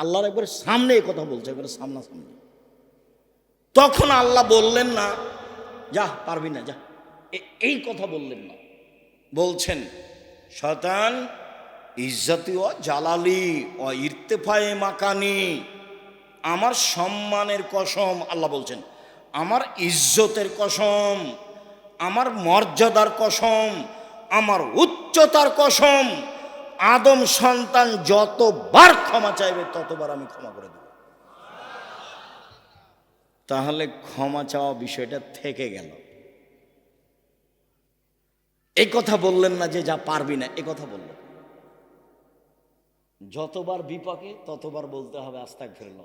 আল্লাহর একবার সামনে এই কথা বলছে, একবারে সামনাসামনি। তখন আল্লাহ বললেন না, যা, পারবি না, যা। এই কথা বললেন না। বলছেন, শয়তান, ইজ্জতি ও জালালি ও ইর্তেফায়ে মাকানি, আমার সম্মানের কসম, আল্লাহ বলছেন, আমার ইজ্জতের কসম, আমার মর্যাদার কসম, আমার উচ্চতার কসম আদম সন্তান যতবার ক্ষমা চাইবে, ততবার আমি ক্ষমা করে দেব। তাহলে ক্ষমা চাওয়া বিষয়টা থেকে গেল। এই কথা বললেন না যে যা পারবি না এই কথা বললেন যতবার বিপাকে, ততবার বলতে হবে আস্তাক ফিরল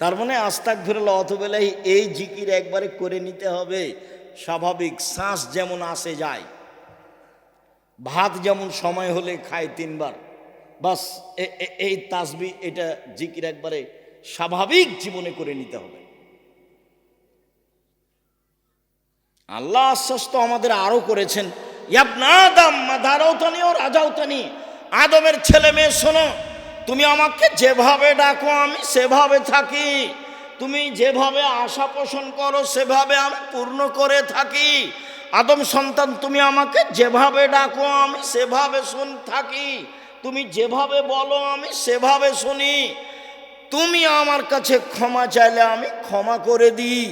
তার মানে আস্তাক ফিরল অতবেলায় এই জিকির একবারে করে নিতে হবে। স্বাভাবিক শ্বাস যেমন আসে যায় ভাত যেমন সময় হলে খায় তিনবার, বাস এই তাসবি, এটা জিকির একবারে স্বাভাবিক জীবনে করে নিতে হবে। আল্লাহ আশ্বাস তো আমাদের আরও করেছেন ও রাজাউতানি, আদমের ছেলে মেয়ে শোনো, তুমি আমাকে যেভাবে ডাকো আমি সেভাবে থাকি, তুমি যেভাবে আশা পোষণ করো সেভাবে আমি পূর্ণ করে থাকি আদম সন্তান, তুমি আমাকে যেভাবে ডাকো, আমি সেভাবে শুন, থাকি। তুমি যেভাবে বলো, আমি সেভাবে শুনি। তুমি আমার কাছে ক্ষমা চাইলে আমি ক্ষমা করে দিই।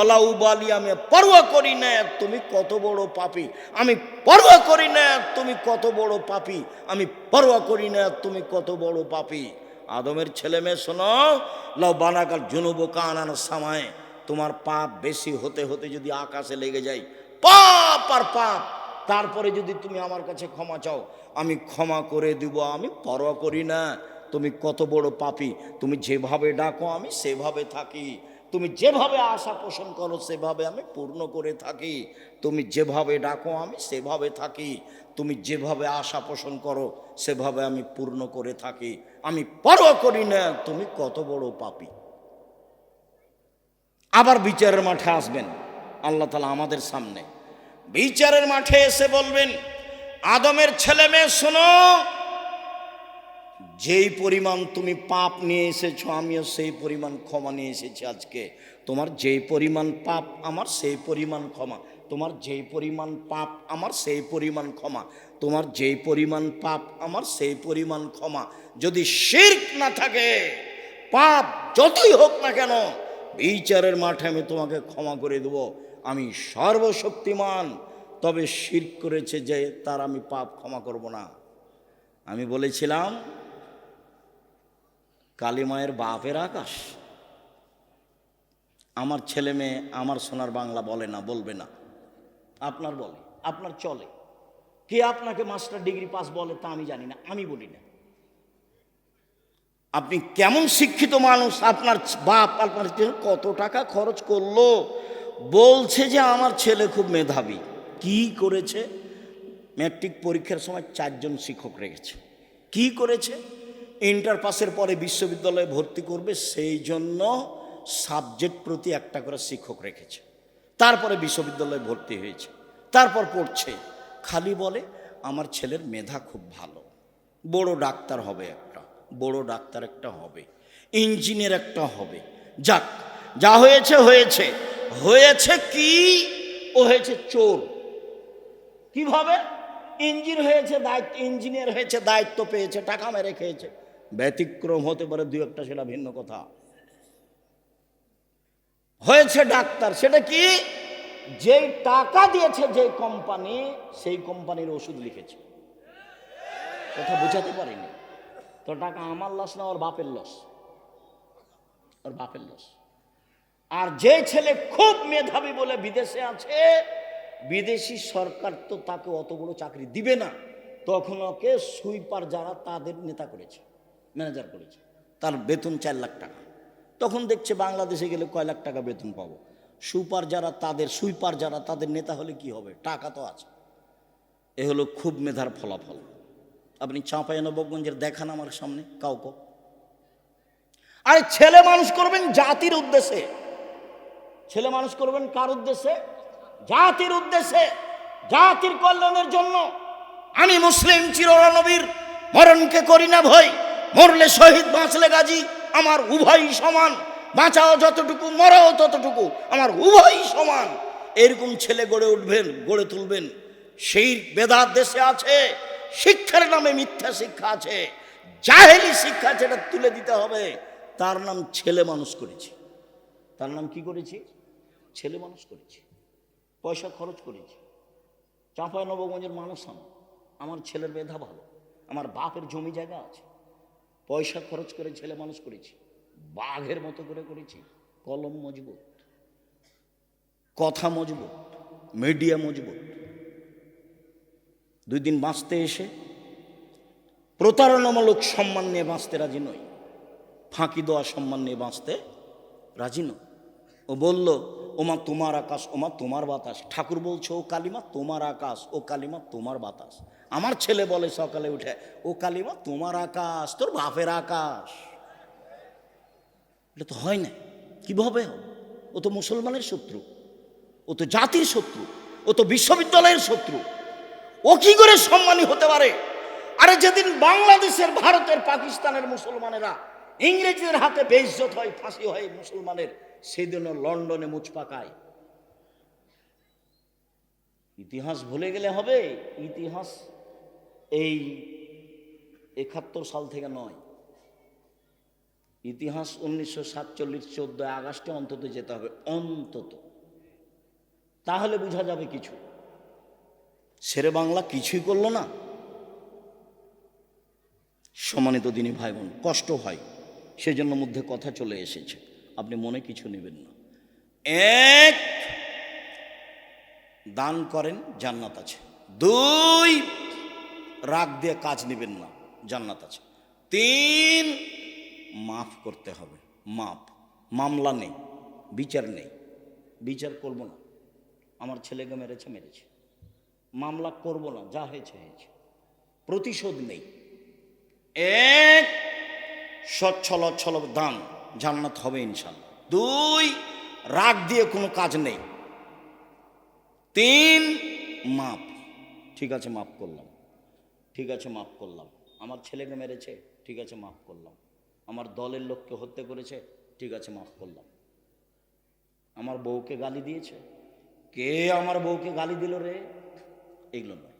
অলাউবালি আমি পরোয়া করি না, তুমি কত বড় পাপি। আমি পরোয়া করি না, তুমি কত বড় পাপি। আমি পরোয়া করি না, তুমি কত বড় পাপি। আদমের ছেলে মেয়ে, শোনো। লাউ বানাকার জুনুব কানানো সামায়। তোমার পাপ বেশি হতে হতে যদি আকাশে লেগে যায় পাপ আর পাপ। তারপরে যদি তুমি আমার কাছে ক্ষমা চাও, আমি ক্ষমা করে দিব, আমি পরোয়া করি না। তুমি কত বড় পাপি, তুমি যেভাবে ডাকো, আমি সেভাবে থাকি। তুমি যেভাবে আশা পোষণ করো, সেভাবে আমি পূর্ণ করে থাকি। তুমি যেভাবে ডাকো, আমি সেভাবে থাকি। তুমি যেভাবে আশা পোষণ করো, সেভাবে আমি পূর্ণ করে থাকি। আমি পরোয়া করি না, তুমি কত বড় পাপি। আবার বিচারের মাঠে আসবেন। আল্লাহ তালা আমাদের সামনে বিচারের মাঠে এসে বলবেন, আদমের ছেলে মেয়ে, শোনো, যেই পরিমাণ তুমি পাপ নিয়ে এসেছ, আমিও সেই পরিমাণ ক্ষমা নিয়ে এসেছি আজকে। তোমার যেই পরিমাণ পাপ আমার, সেই পরিমাণ ক্ষমা। তোমার যেই পরিমাণ পাপ আমার, সেই পরিমাণ ক্ষমা। তোমার যেই পরিমাণ পাপ আমার, সেই পরিমাণ ক্ষমা। যদি শির্ক না থাকে, পাপ যতই হোক না কেন, বিচারের মাঠে আমি তোমাকে ক্ষমা করে দেব। আমি সর্বশক্তিমান। তবে শির করেছে যে তার আমি পাপ ক্ষমা করব না। আমি বলেছিলাম, কালিমায়ের বাপের আকাশ। আমার ছেলে মেয়ে আমার সোনার বাংলা বলে না, বলবে না। আপনার বলে, আপনার চলে। কে আপনাকে মাস্টার ডিগ্রি পাস বলে তা আমি জানি না, আমি বলি না। আপনি কেমন শিক্ষিত মানুষ, আপনার বাপ, আপনার কত টাকা খরচ করল? বলছে যে আমার ছেলে খুব মেধাবী। কি করেছে? ম্যাট্রিক পরীক্ষার সময় চারজন শিক্ষক রেখেছে। কি করেছে? ইন্টার পাসের পরে বিশ্ববিদ্যালয়ে ভর্তি করবে, সেই জন্য সাবজেক্ট প্রতি একটা করে শিক্ষক রেখেছে। তারপরে বিশ্ববিদ্যালয়ে ভর্তি হয়েছে। তারপর পড়ছে। খালি বলে, আমার ছেলের মেধা খুব ভালো। বড় ডাক্তার হবে একটা, বড় ডাক্তার একটা হবে, ইঞ্জিনিয়ার একটা হবে। যাক, যা হয়েছে হয়েছে। হয়েছে কি? ও হয়েছে চোর। কীভাবে? ইঞ্জিন হয়েছে, দায়িত্ব ইঞ্জিনিয়ার হয়েছে, দায়িত্ব পেয়েছে, টাকা মেরে খেয়েছে। ব্যতিক্রম হতে পারে দু একটা সেটা ভিন্ন কথা। হয়েছে ডাক্তার, সেটা কি? যেই টাকা দিয়েছে যে কোম্পানি, সেই কোম্পানির ওষুধ লিখেছে। কথা বুঝাতে পারিনি। তো টাকা আমার লস না, ওর বাপের লস ওর বাপের লস আর যে ছেলে খুব মেধাবী বলে বিদেশে আছে, বিদেশি সরকার তো তাকে অত বড় চাকরি দিবে না। তখন ওকে সুইপার যারা তাদের নেতা করেছে, ম্যানেজার করেছে, তার বেতন চার লাখ টাকা। তখন দেখছে বাংলাদেশে গেলে কয় লাখ টাকা বেতন পাবো। সুপার যারা তাদের, সুইপার যারা তাদের নেতা হলে কি হবে? টাকা তো আছে। এ হলো খুব মেধার ফলাফল। আপনি চাঁপাই নবাবগঞ্জের দেখান আমার সামনে, কাউকে। আরে ছেলে মানুষ করবেন জাতির উদ্দেশ্যে। ছেলে মানুষ করবেন কার উদ্দেশ্যে? জাতির উদ্দেশ্যে, জাতির কল্যাণের জন্য। আমি মুসলিম চিরনবীর মরণকে করি না ভয় মরলে শহীদ বাঁচলে গাজী, আমার উভয়ই সমান। বাঁচাও যতটুকু, মরাও ততটুকু, আমার উভয়ই সমান। এরকম ছেলে গড়ে উঠবেন, গড়ে তুলবেন। সেই বেদার দেশে আছে, শিক্ষার নামে মিথ্যা শিক্ষা আছে। জাহেলি শিক্ষা যেটা তুলে দিতে হবে, তার নাম ছেলে মানুষ করেছি। তার নাম কি করেছি? ছেলে মানুষ করেছি, পয়সা খরচ করেছি। চাঁপাই নবগঞ্জের মানুষ আমি। আমার ছেলের মেধা ভালো, আমার বাপের জমি জায়গা আছে। পয়সা খরচ করে ছেলে মানুষ করেছি, বাঘের মতো করে করেছি, কলম মজবুত, কথা মজবুত, মিডিয়া মজবুত। দুই দিন বাঁচতে এসে প্রতারণামূলক সম্মান নিয়ে বাঁচতে রাজি নই। ফাঁকি দেওয়া সম্মান নিয়ে বাঁচতে রাজি নয় ও বলল ওমা তোমার আকাশ, ওমা তোমার বাতাস। ঠাকুর বলছে, ও কালিমা, তোমার আকাশ, ও কালিমা, তোমার বাতাস। আমার ছেলে বলে সকালে উঠে, ও কালিমা, তোমার আকাশ, তোর বাপের আকাশ। এটা তো হয় না। কীভাবে ও তো মুসলমানের শত্রু। ও তো জাতির শত্রু। ও তো বিশ্ববিদ্যালয়ের শত্রু। ও কি করে সম্মানী হতে পারে? আরে যেদিন বাংলাদেশের ভারতের, পাকিস্তানের মুসলমানেরা ইংরেজদের হাতে বেইজ্জত হয়, ফাঁসি হয় মুসলমানের সেদিনও লন্ডনে মুচ পাকায় ইতিহাস ভুলে গেলে হবে, ইতিহাস এই একাত্তর সাল থেকে নয়। ইতিহাস উনিশশো সাতচল্লিশ, চোদ্দোই আগস্টে অন্তত যেতে হবে, অন্তত। তাহলে বোঝা যাবে কিছু। শেরে বাংলা কিছুই করল না। সম্মানিত দিনী ভাই বোন, কষ্ট হয়, সেজন্য মধ্যে কথা চলে এসেছে। আপনি মনে কিছু নেবেন না। এক, দান করেন, জান্নাত আছে। দুই, রাগ দিয়ে কাজ নেবেন না, জান্নাত আছে। তিন, মাফ করতে হবে। মাপ। মামলা নেই, বিচার নেই। বিচার করব না। আমার ছেলেকে মেরেছে মেরেছে। মামলা করব না, যা হয়েছে হয়েছে। প্রতিশোধ নেই। এক, সচ্ছল, অচ্ছল দান। জান্নাত হবে ইনশাল্লাহ দুই, রাগ দিয়ে কোনো কাজ নেই। তিন, মাপ। ঠিক আছে, মাপ করলাম। ঠিক আছে, মাপ করলাম। আমার ছেলেকে মেরেছে, ঠিক আছে মাফ করলাম। আমার দলের লোককে হত্যা করেছে, ঠিক আছে মাফ করলাম। আমার বউকে গালি দিয়েছে। কে আমার বউকে গালি দিল রে? এগুলো নয়।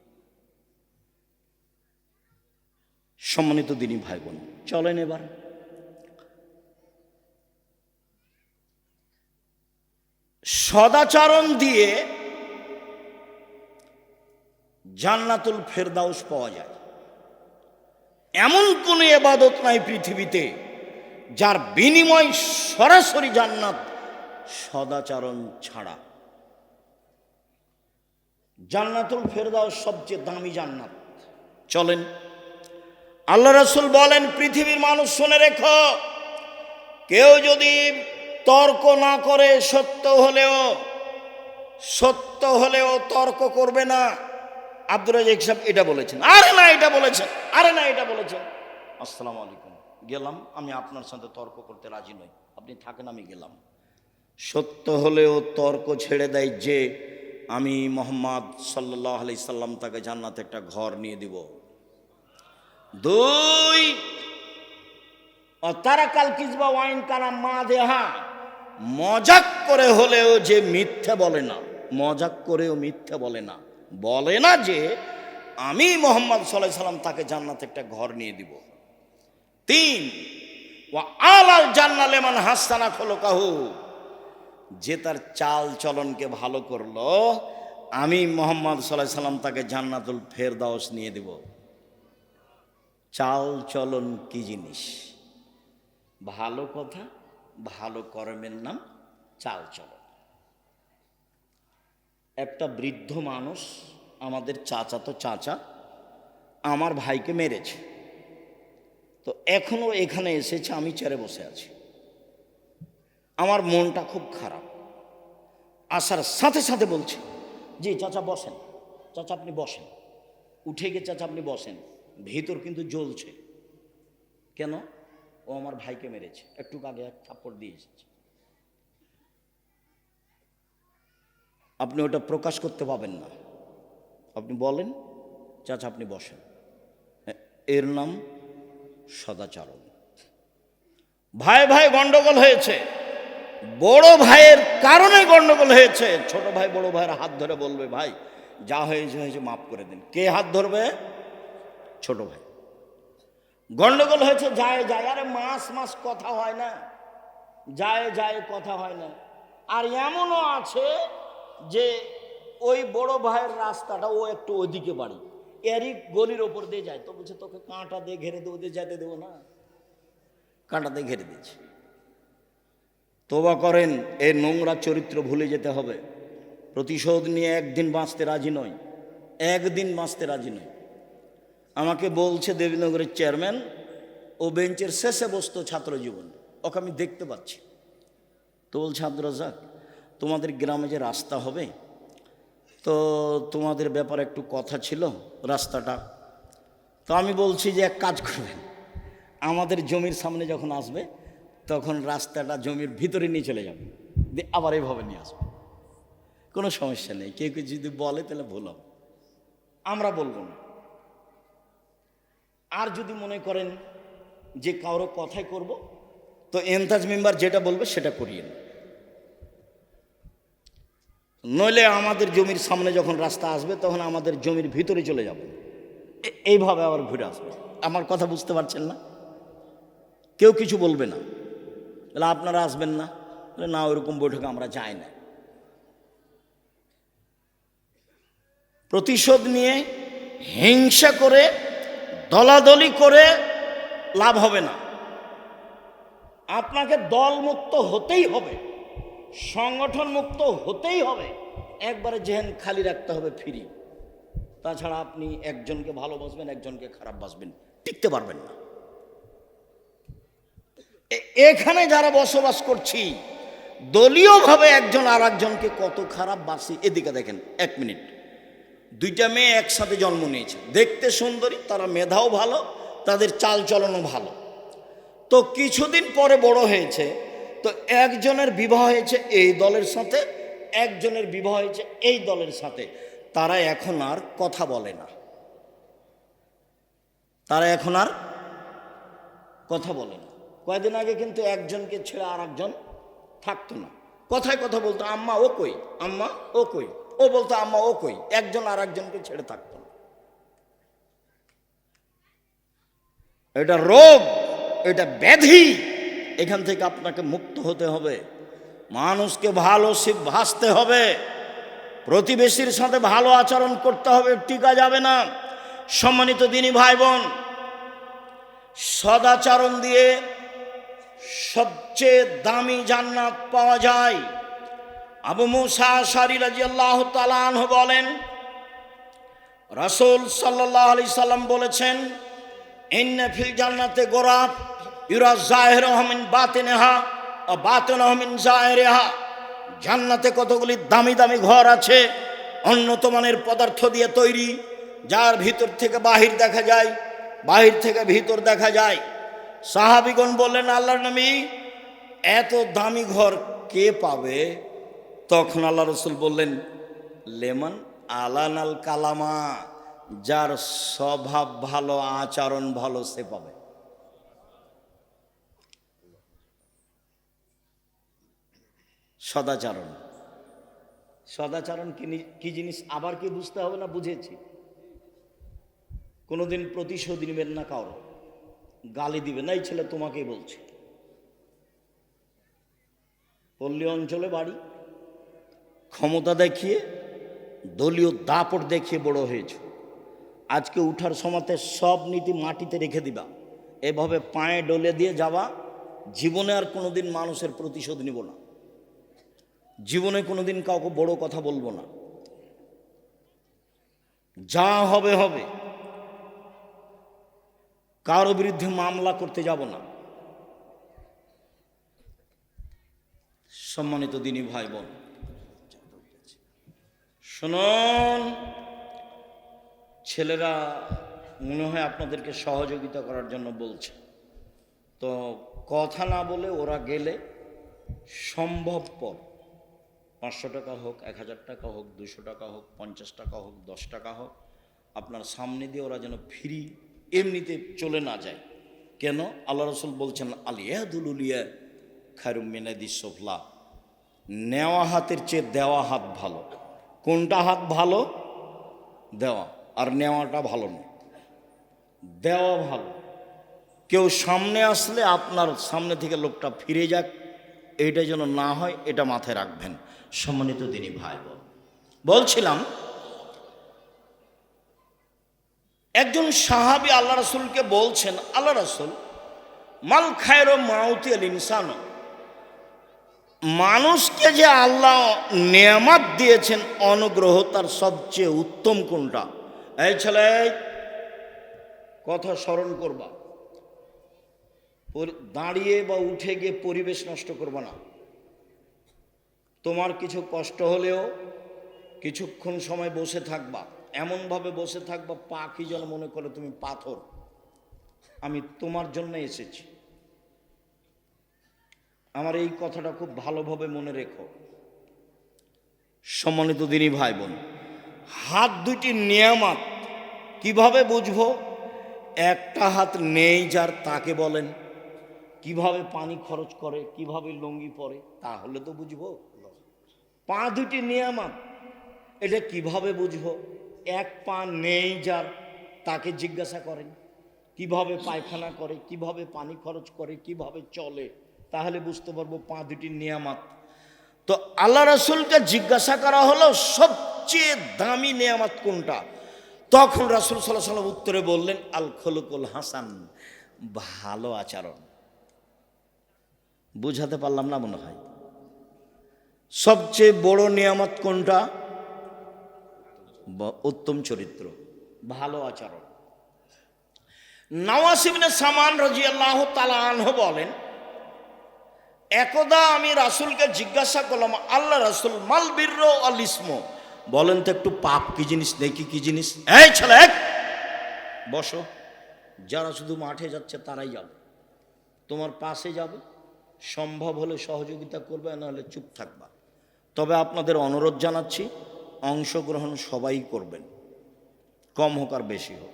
সম্মানিত দিনী ভাই বোন চলেন এবার। সদাচরণ দিয়ে জান্নাতুল ফেরদাউস পাওয়া যায়। এমন কোনো এবাদত নাই পৃথিবীতে যার বিনিময় সরাসরি জান্নাত সদাচরণ ছাড়া। জান্নাতুল ফেরদাউস সবচেয়ে দামি জান্নাত। চলেন, আল্লাহ রসুল বলেন, পৃথিবীর মানুষ শুনে রেখো, কেউ যদি তর্ক না করে সত্য হলেও সত্য হলেও তর্ক করবে না। আব্দুর রাজাক সাহেব এটা বলেছেন। আরে না, এটা বলেছেন। আরে না, এটা বলেছেন। আসসালামু আলাইকুম। গেলাম, আমি আপনার সাথে তর্ক করতে রাজি নই। আপনি থাকেন, আমি গেলাম। সত্য হলেও তর্ক ছেড়ে দেয় যে, আমি মোহাম্মদ সাল্লাহ আলি সাল্লাম তাকে জান্নাতে একটা ঘর নিয়ে দিব। দুই তারা কাল কিসবা ওয়াইন কানা মা দেহা। মজাক করে হলেও যে মিথ্যে বলে না, মজাক করেও মিথ্যে বলে না বলে না যে আমি মোহাম্মদ সাল্লাহ সাল্লাম তাকে জান্নাতে একটা ঘর নিয়ে দিব। তিন ও আলাল জান্নালেমান হাসানা খোলো কাহু যে তার চাল চলনকে ভালো করল, আমি মোহাম্মদ সাল্লাহ সাল্লাম তাকে জান্নাতুল ফেরদাউস নিয়ে দেব। চাল চলন কি জিনিস? ভালো কথা ভালো কর্মের নাম চাল চলন একটা বৃদ্ধ মানুষ আমাদের চাচা তো চাচা, আমার ভাইকে মেরেছে। তো এখনও এখানে এসেছে, আমি চেয়ারে বসে আছি। আমার মনটা খুব খারাপ। আসার সাথে সাথে বলছে, জি, চাচা বসেন। চাচা, আপনি বসেন। উঠে গিয়ে চাচা, আপনি বসেন। ভেতর কিন্তু জ্বলছে। কেন? ও আমার ভাইকে মেরেছে, একটু আগে এক থাপ্পড় দিয়ে এসেছে। আপনি ওটা প্রকাশ করতে পাবেন না। আপনি বলেন, চাচা আপনি বসেন। এর নাম সদাচরণ। ভাই ভাই গন্ডগোল হয়েছে। বড় ভাইয়ের কারণে গন্ডগোল হয়েছে। ছোট ভাই বড় ভাইয়ের হাত ধরে বলবে, ভাই, যা হয়েছে হয়েছে, মাফ করে দিন। কে হাত ধরবে? ছোট ভাই। গন্ডগোল হয়েছে, যায় যায়। আরে মাস মাস কথা হয় না। যায় যায়, কথা হয় না। আর এমনও আছে যে ওই বড় ভাইয়ের রাস্তাটা ও একটু ওইদিকে বাড়ি। এরই গলির ওপর দিয়ে যায়। তো বলছে, তোকে কাঁটা দিয়ে ঘেরে দেবো, দিয়ে যেতে দেবো না? কাঁটা দিয়ে ঘেরে দিয়েছে। তোবা করেন এই নোংরা চরিত্র ভুলে যেতে হবে। প্রতিশোধ নিয়ে একদিন বাঁচতে রাজি নয়। একদিন বাঁচতে রাজি নয়। আমাকে বলছে দেবীনগরের চেয়ারম্যান, ও বেঞ্চের শেষে বসতো ছাত্র জীবন। ওকে আমি দেখতে পাচ্ছি। তো বলছে, আব্দুর রাজাক তোমাদের গ্রামে যে রাস্তা হবে, তো তোমাদের ব্যাপারে একটু কথা ছিল রাস্তাটা। তো আমি বলছি যে, এক কাজ করবেন। আমাদের জমির সামনে যখন আসবে, তখন রাস্তাটা জমির ভিতরে নিয়ে চলে যাবে। দিয়ে আবার এইভাবে নিয়ে আসবে। কোনো সমস্যা নেই। কেউ কেউ যদি বলে, তাহলে ভুল আমরা বলব না। আর যদি মনে করেন যে কারও কথাই করব, তো এন্তাজ মেম্বার যেটা বলবে সেটা করিয়ে নইলে আমাদের জমির সামনে যখন রাস্তা আসবে, তখন আমাদের জমির ভিতরে চলে যাবে। এইভাবে আবার ঘুরে আসবে। আমার কথা বুঝতে পারছেন না? কেউ কিছু বলবে না। তাহলে আপনারা আসবেন না? না ওইরকম বৈঠকে আমরা যাই না। প্রতিশোধ নিয়ে হিংসা করে দলাদলি করে লাভ হবে না। আপনাকে দলমুক্ত হতেই হবে সংগঠন মুক্ত হতেই হবে, একবারে জেহেন খালি রাখতে হবে ফ্রি তাছাড়া আপনি একজনকে ভালোবাসবেন, একজনকে খারাপ বাসবেন, টিকতে পারবেন না। এখানে যারা বসবাস করছি, দলীয়ভাবে একজন আর একজনকে কত খারাপ বাসি, এদিকে দেখেন, এক মিনিট। দুইটা মেয়ে একসাথে জন্ম নিয়েছে। দেখতে সুন্দরী, তারা মেধাও ভালো, তাদের চাল চলনও ভালো। তো কিছুদিন পরে বড় হয়েছে, তো একজনের বিবাহ হয়েছে এই দলের সাথে, একজনের বিবাহ হয়েছে এই দলের সাথে। তারা এখন আর কথা বলে না। তারা এখন আর কথা বলে না। কয়েকদিন আগে কিন্তু একজনকে ছেড়ে আর একজন থাকতো না। কথায় কথা বলতো, আম্মা, ও কই? আম্মা, ও কই? ও বলতো, আম্মা, ও কই? একজন আর একজনকে ছেড়ে থাকতো না। এটা রোগ, এটা ব্যাধি, এখান থেকে আপনাকে মুক্ত হতে হবে। মানুষকে ভালো সে ভাসতে হবে। প্রতিবেশীর সাথে ভালো আচরণ করতে হবে, টিকা যাবে না। সম্মানিত দিনী ভাই বোন সদাচরণ দিয়ে সবচেয়ে দামি জান্নাত পাওয়া যায় আবু মুসা সারি তালান বলেন, রাসূল সাল্লাহ আলি সাল্লাম বলেছেন, ইন্নে ফিল জান্নাতে গোরাফ, ইউরা জাহের আহমিন বাতিনেহা ও বাতিন আহমিন জাহেরেহা। জান্নাতে কতগুলি দামি দামি ঘর আছে উন্নত মানের পদার্থ দিয়ে তৈরি, যার ভিতর থেকে বাহির দেখা যায়, বাহির থেকে ভিতর দেখা যায়। সাহাবিগণ বললেন আল্লাহ নবী, এত দামি ঘর কে পাবে? তখন আল্লাহ রসুল বললেন, লেমন আলান আল কালামা, যার স্বভাব ভালো, আচরণ ভালো, সে পাবে। সদাচরণ। সদাচরণ কি জিনিস আবার কি বুঝতে হবে না বুঝেছি? কোনোদিন প্রতিশোধ নেবেন না কারও গালি দিবে না এই ছেলে তোমাকেই বলছে। পল্লী অঞ্চলে বাড়ি। ক্ষমতা দেখিয়ে, দলীয় দাপট দেখিয়ে বড় হয়েছ। আজকে উঠার সময়তে সব নীতি মাটিতে রেখে দিবা। এভাবে পায়ে ডলে দিয়ে যাওয়া, জীবনে আর কোনোদিন মানুষের প্রতিশোধ নিব না। জীবনে কোনোদিন কাউকে বড় কথা বলব না। যা হবে হবে। কারও বিরুদ্ধে মামলা করতে যাব না। সম্মানিত দিনী ভাই বোন শুনুন, ছেলেরা মনে হয় আপনাদেরকে সহযোগিতা করার জন্য বলছে। তো কথা না বলে ওরা গেলে সম্ভবপর পাঁচশো টাকা হোক, এক হাজার টাকা হোক, দুশো টাকা হোক, পঞ্চাশ টাকা হোক, দশ টাকা হোক, আপনার সামনে দিয়ে ওরা যেন ফ্রি, এমনিতে চলে না যায়। কেন? আল্লাহ রসুল বলছেন আলিয়াদুলিয়া খারুমিনাদি সোফলা। নেওয়া হাতের চেয়ে দেওয়া হাত ভালো। কোনটা হাত ভালো? দেওয়া। আর নেওয়াটা ভালো না দেওয়া ভালো। কেউ সামনে আসলে আপনার সামনে থেকে লোকটা ফিরে যাক। এইটা যেন না হয়, এটা মাথায় রাখবেন। সম্মানিত দিনী ভাই বলছিলাম, একজন সাহাবি আল্লাহ রসুলকে বলছেন, আল্লাহ রসুল, মাল খায়ের মাউতি আল ইনসান মানুষকে যে আল্লাহ নেয়ামাত দিয়েছেন, অনুগ্রহ তার সবচেয়ে উত্তম কোনটা? এই ছেলে, কথা স্মরণ করবা। দাঁড়িয়ে বা উঠে গিয়ে পরিবেশ নষ্ট করবা না। তোমার কিছু কষ্ট হলেও কিছুক্ষণ সময় বসে থাকবা। এমনভাবে বসে থাকবা, পাখি যেন মনে করে তুমি পাথর। আমি তোমার জন্য এসেছি। আমার এই কথাটা খুব ভালোভাবে মনে রেখো। সম্মানিত দিনই ভাই বোন হাত দুটি নিয়ামাত কীভাবে বুঝব? একটা হাত নেই যার, তাকে বলেন। কীভাবে পানি খরচ করে, কীভাবে লুঙ্গি পরে, তাহলে তো বুঝব। পা দুটি নিয়ামাত, এটা কীভাবে বুঝব? এক পা নেই যার, তাকে জিজ্ঞাসা করেন। কীভাবে পায়খানা করে, কীভাবে পানি খরচ করে, কীভাবে চলে? তাহলে বুঝতে পারব পা দুটি নিয়ামাত। তো আল্লাহ রসুলকে জিজ্ঞাসা করা হলো, সবচেয়ে দামি নিয়ামত কোনটা? তখন রাসুল সাল্লাহ সাল্লাম উত্তরে বললেন আল খলকুল হাসান, ভালো আচরণ। বুঝাতে পারলাম না মনে হয়। সবচেয়ে বড় নিয়ামত কোনটা? উত্তম চরিত্র, ভালো আচরণ। নওয়াসিবিনে সামান রাজি আল্লাহ তালাহ বলেন একদা আমি রাসুলকে জিজ্ঞাসা করলাম, আল্লাহ রাসুল, মাল বীর আল ইসম? বলেন তো একটু পাপ কি জিনিস, নেকি কি জিনিস? এই ছেলে! বসো। যারা শুধু মাঠে যাচ্ছে, তারাই যাবে। তোমার পাশে যাবে। সম্ভব হলে সহযোগিতা করবে, নাহলে চুপ থাকবা। তবে আপনাদের অনুরোধ জানাচ্ছি, অংশগ্রহণ সবাই করবেন। কম হোক আর বেশি হোক।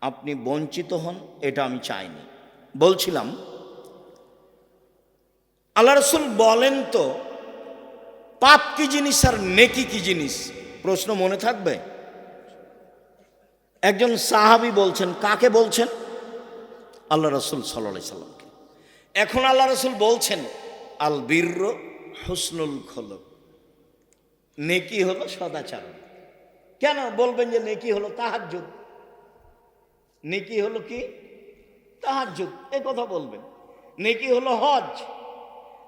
আপনি বঞ্চিত হন, এটা আমি চাইনি। বলছিলাম আল্লাহ রসুল বলেন তো, পাপ কি জিনিস আর নেকি কি জিনিস? প্রশ্ন মনে থাকবে? একজন সাহাবি বলছেন, কাকে বলছেন? আল্লাহ রসুল সাল্লা সাল্লামকে। এখন আল্লাহ রসুল বলছেন, আল বীর হুসনুল খলক। নেকি হলো সদাচারণ। কেন বলবেন যে নেকি হলো তাহাজ্জুদ? নেকি হলো কি? তাহার যুগ এ কথা বলবেন। নেকি হলো হজ।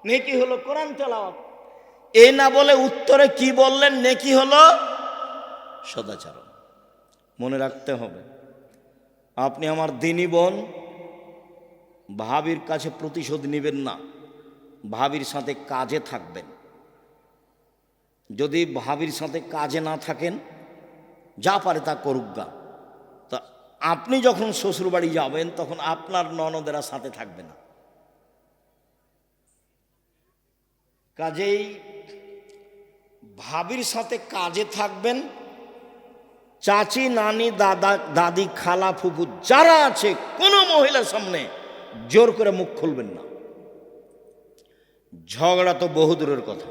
নেকি হলো কোরআন তেলাওয়াত। এ না বলে উত্তরে কি বললেন, নেকি হলো সদাচারণ। মনে রাখতে হবে, আপনি আমার দিনী বোন, ভাবির কাছে প্রতিশোধ নেবেন না, ভাবির সাথে কাজে থাকবেন। যদি ভাবির সাথে কাজে না থাকেন, যা পারে তা করুক গা। তা আপনি যখন শ্বশুরবাড়ি যাবেন, তখন আপনার ননদেরা সাথে থাকবে না। কাজেই ভাবির সাথে কাজে থাকবেন। চাচি, নানি, দাদা, দাদি, খালা, ফুফু, যারা আছে, কোনো মহিলার সামনে জোর করে মুখ খুলবেন না। ঝগড়া তো বহু দূরের কথা।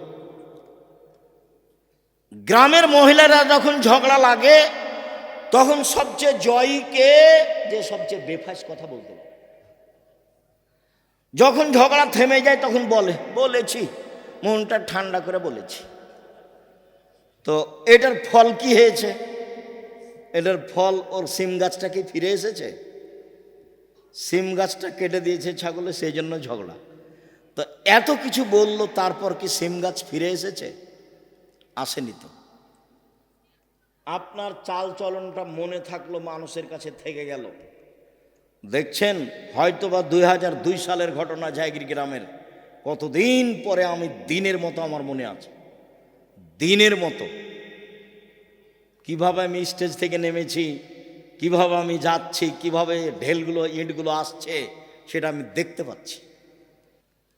গ্রামের মহিলারা যখন ঝগড়া লাগে, তখন সবচেয়ে জয়ীকে যে সবচেয়ে বেফাস কথা বলতে যখন ঝগড়া থেমে যায়, তখন বলে, বলেছি মনটা ঠান্ডা করে বলেছি। তো এটার ফল কি হয়েছে? এটার ফল ওর সিম গাছটা কি ফিরে এসেছে? সিম গাছটা কেটে দিয়েছে ছাগলে, সেই জন্য ঝগড়া। তো এত কিছু বলল, তারপর কি সিম গাছ ফিরে এসেছে? আসেনি তো। আপনার চাল চলনটা মনে থাকল, মানুষের কাছে থেকে গেল। দেখছেন হয়তো বা দুই হাজার দুই সালের ঘটনা জায়গির গ্রামের। কতদিন পরে আমি দিনের মতো আমার মনে আছে? দিনের মতো। কীভাবে আমি স্টেজ থেকে নেমেছি, কীভাবে আমি যাচ্ছি, কীভাবে ঢেলগুলো, ইঁটগুলো আসছে, সেটা আমি দেখতে পাচ্ছি।